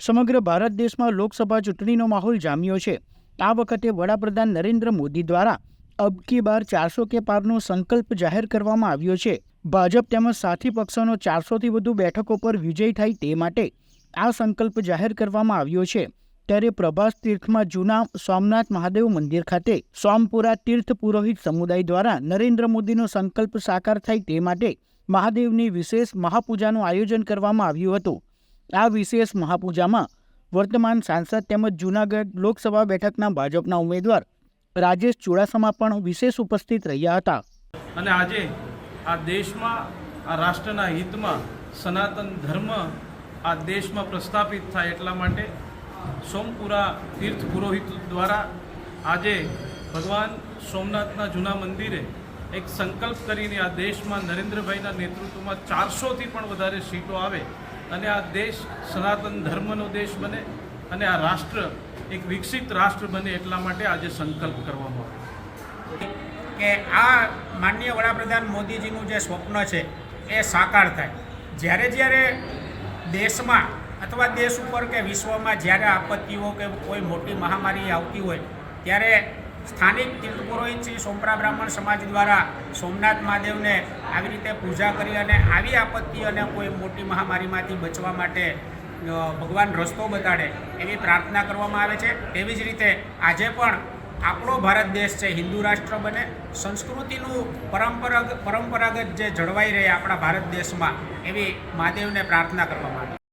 સમગ્ર ભારત દેશમાં લોકસભા ચૂંટણીનો માહોલ જામ્યો છે. આ વખતે વડાપ્રધાન નરેન્દ્ર મોદી દ્વારા અબ કી બાર ચારસો કે પારનો સંકલ્પ જાહેર કરવામાં આવ્યો છે. ભાજપ તેમજ સાથી પક્ષોનો ચારસોથી વધુ બેઠકો પર વિજય થાય તે માટે આ સંકલ્પ જાહેર કરવામાં આવ્યો છે. ત્યારે પ્રભાસ તીર્થમાં જૂના સોમનાથ મહાદેવ મંદિર ખાતે સોમપુરા તીર્થ પુરોહિત સમુદાય દ્વારા નરેન્દ્ર મોદીનો સંકલ્પ સાકાર થાય તે માટે મહાદેવની વિશેષ મહાપૂજાનું આયોજન કરવામાં આવ્યું હતું. આ વિશેષ મહાપૂજામાં વર્તમાન સાંસદ તેમજ જૂનાગઢ લોકસભા બેઠકના ભાજપના ઉમેદવાર રાજેશ ચુડાસમા પણ વિશેષ ઉપસ્થિત રહ્યા હતા. અને આજે આ દેશમાં, આ રાષ્ટ્રના હિતમાં, સનાતન ધર્મ આ દેશમાં પ્રસ્થાપિત થાય એટલા માટે સોમપુરા તીર્થ પુરોહિત દ્વારા આજે ભગવાન સોમનાથના જૂના મંદિરે એક સંકલ્પ કરીને આ દેશમાં નરેન્દ્રભાઈના નેતૃત્વમાં ચારસોથી પણ વધારે સીટો આવે અને આ દેશ સનાતન ધર્મનો દેશ બને અને આ રાષ્ટ્ર એક વિકસિત રાષ્ટ્ર બને એટલા માટે આજે સંકલ્પ કરવામાં આવ્યો. કે આ માનનીય વડાપ્રધાન મોદીજીનું જે સ્વપ્ન છે, એ સાકાર થાય. જ્યારે જ્યારે દેશમાં અથવા દેશ ઉપર કે વિશ્વમાં જ્યારે આપત્તિઓ કે કોઈ મોટી મહામારી આવતી હોય, ત્યારે સ્થાનિક તીર્થ પુરોહિત શ્રી સોમપરા બ્રાહ્મણ સમાજ દ્વારા સોમનાથ મહાદેવને આવી રીતે પૂજા કરી અને આવી આપત્તિ અને કોઈ મોટી મહામારીમાંથી બચવા માટે ભગવાન રસ્તો બતાડે એવી પ્રાર્થના કરવામાં આવે છે. તેવી જ રીતે આજે પણ આપણો ભારત દેશ છે, હિન્દુ રાષ્ટ્ર બને, સંસ્કૃતિનું પરંપરાગત પરંપરાગત જે જળવાઈ રહે આપણા ભારત દેશમાં એવી મહાદેવને પ્રાર્થના કરવામાં આવે